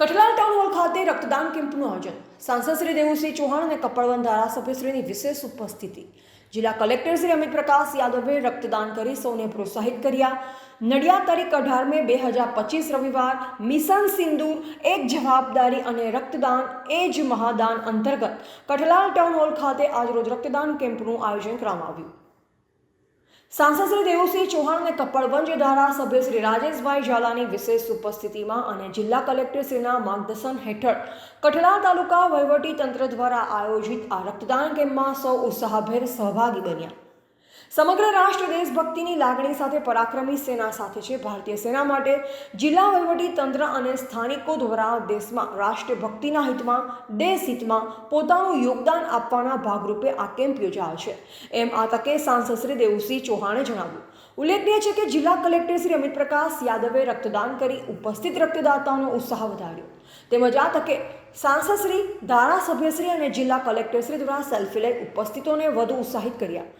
Kathlal town hall ખાતે રક્તદાન કેમ્પનું આયોજન. સાંસદ શ્રી દેવુસિંહ ચૌહાણ અને કપડવન ધારાસભ્યશ્રીની વિશેષ ઉપસ્થિતિ. જિલ્લા કલેક્ટર શ્રી અમિત પ્રકાશ યાદવે રક્તદાન કરી સૌને પ્રોત્સાહિત કર્યા. નડિયાદ તારીખ અઢાર મે બે હજાર પચીસ રવિવાર, મિશન સિંદૂર એક જવાબદારી અને રક્તદાન, એ જ મહાદાન અંતર્ગત કઠલાલ ટાઉન હોલ ખાતે આજરોજ રક્તદાન કેમ્પનું આયોજન કરવામાં આવ્યું. સાંસદ શ્રી દેવુસિંહ ચૌહાણ અને કપડવંજ ધારાસભ્ય શ્રી રાજેશભાઈ ઝાલાની વિશેષ ઉપસ્થિતિમાં અને જિલ્લા કલેક્ટરશ્રીના માર્ગદર્શન હેઠળ કઠલાલ તાલુકા વહીવટી તંત્ર દ્વારા આયોજિત આ રક્તદાન કેમ્પમાં સૌ ઉત્સાહભેર સહભાગી બન્યા. સમગ્ર રાષ્ટ્ર દેશભક્તિની લાગણી સાથે પરાક્રમી સેના સાથે છે. ભારતીય સેના માટે જિલ્લા તંત્ર અને સ્થાનિકો દ્વારા દેશમાં રાષ્ટ્રભક્તિના હિતમાં, દેશ હિતમાં પોતાનું યોગદાન આપવાના ભાગરૂપે આ કેમ્પ યોજાયો છે. એમ આ તકે સાંસદ શ્રી દેવુસિંહ ચૌહાણે જણાવ્યું. ઉલ્લેખનીય છે કે જિલ્લા કલેક્ટર શ્રી અમિત પ્રકાશ યાદવે રક્તદાન કરી ઉપસ્થિત રક્તદાતાઓનો ઉત્સાહ વધાર્યો. તેમજ આ તકે સાંસદ શ્રી ધારાસભ્યશ્રી અને જિલ્લા કલેક્ટરશ્રી દ્વારા સેલ્ફી લઈ ઉપસ્થિતોને વધુ ઉત્સાહિત કર્યા.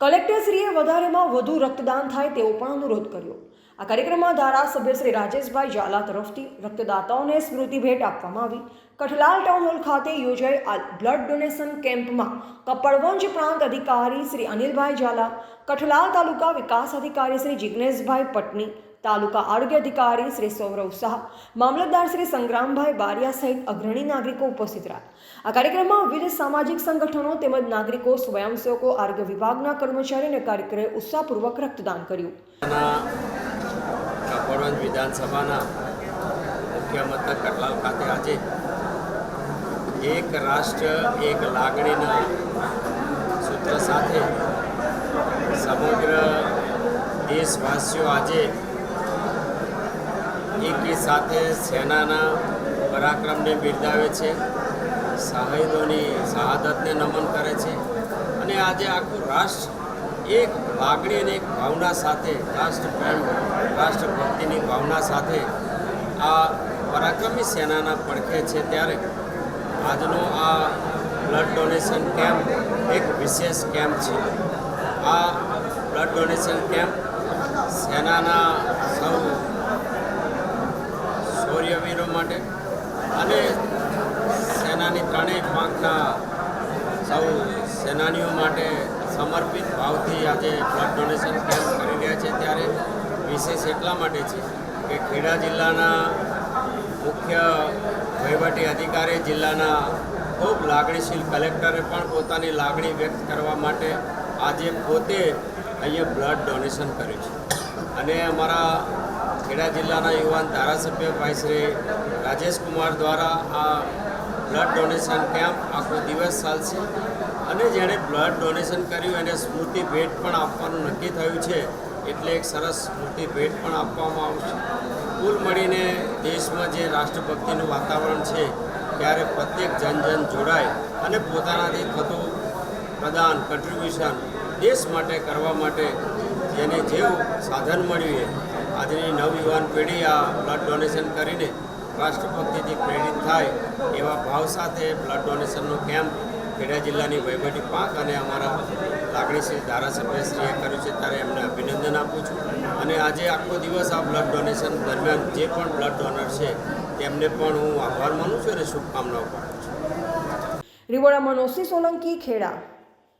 કલેક્ટરશ્રીએ વધારેમાં વધુ રક્તદાન થાય તેવો પણ અનુરોધ કર્યો. આ કાર્યક્રમમાં ધારાસભ્ય શ્રી રાજેશભાઈ ઝાલા તરફથી રક્તદાતાઓને સ્મૃતિ ભેટ આપવામાં આવી. કઠલાલ ટાઉન હોલ ખાતે યોજાઈ આ બ્લડ ડોનેશન કેમ્પમાં કપડવંજ પ્રાંત અધિકારી શ્રી અનિલભાઈ ઝાલા, કઠલાલ તાલુકા વિકાસ અધિકારી શ્રી જિગ્નેશભાઈ પટની તાલુકા આરોગ્ય અધિકારી શ્રી સૌરવ શાહ, મામલતદાર શ્રી સંગ્રામભાઈ બારિયા સહિત અગ્રણી નાગરિકો ઉપસ્થિત રહ્યા. આ કાર્યક્રમમાં વિવિધ સામાજિક સંગઠનો તેમજ નાગરિકો, સ્વયંસેવકો, આરોગ્ય વિભાગના કર્મચારી અને કાર્યકરોએ ઉત્સાહપૂર્વક રક્તદાન કર્યું. ના વિધાનસભાના મુખ્ય મથક કટલાલ ખાતે આજે એક રાષ્ટ્ર, એક લાગણીના સૂત્ર સાથે સમગ્ર દેશવાસીઓ આજે એકી સાથે સેનાના પરાક્રમને બિરદાવે છે. શહીદોની શહાદતને નમન કરે છે. અને આજે આખું રાષ્ટ્ર એક લાગણી અને એક ભાવના સાથે રાષ્ટ્રપ્રેમ, રાષ્ટ્રભક્તિની ભાવના સાથે આ પરાક્રમી સેનાના પડખે છે ત્યારે આજનો આ બ્લડ ડોનેશન કેમ્પ એક વિશેષ કેમ્પ છે. આ બ્લડ ડોનેશન કેમ્પ સેનાના સૌ શૌર્યવીરો માટે. અને સેનાની ત્રણેય પાંખના સૌ સેનાનીઓ માટે સમર્પિત ભાવથી આજે બ્લડ ડોનેશન કેમ્પ કરી રહ્યા છે. ત્યારે વિશેષ એટલા માટે છે કે ખેડા જિલ્લાના મુખ્ય વહીવટી અધિકારી, જિલ્લાના ખૂબ લાગણીશીલ કલેક્ટરે પણ પોતાની લાગણી વ્યક્ત કરવા માટે આજે પોતે અહીંયા બ્લડ ડોનેશન કર્યું છે. અને અમારા ખેડા જિલ્લાના યુવાન ધારાસભ્ય ભાઈ શ્રી રાજેશ કુમાર દ્વારા આ બ્લડ ડોનેશન કેમ્પ આખો દિવસ ચાલશે. અને જેણે બ્લડ ડોનેશન કર્યું, એને સ્મૃતિ ભેટ પણ આપવાનું નક્કી થયું છે. એટલે એક સરસ સ્મૃતિ ભેટ પણ આપવામાં આવશે. કુલ મળીને દેશમાં જે રાષ્ટ્રભક્તિનું વાતાવરણ છે, ત્યારે પ્રત્યેક જન જન જોડાય અને પોતાનાથી થતું પ્રદાન કન્ટ્રીબ્યુશન દેશ માટે કરવા માટે જેને જેવું સાધન મળ્યું એ આજની નવયુવાન પેઢી આ બ્લડ ડોનેશન કરીને રાષ્ટ્રભક્તિથી પ્રેરિત થાય એવા ભાવ સાથે બ્લડ ડોનેશનનો કેમ્પ ખેડા જિલ્લાની વહીવટી પાંખ અને અમારા લાગણીશીલ ધારાસભ્યશ્રીએ કર્યું છે ત્યારે એમને અભિનંદન આપું છું. અને આજે આખો દિવસ આ બ્લડ ડોનેશન દરમિયાન જે પણ બ્લડ ડોનર છે, તેમને પણ હું આભાર માનું છું અને શુભકામનાઓ પાઠવું છું. રિવોડા મનોસી સોલંકી ખેડા.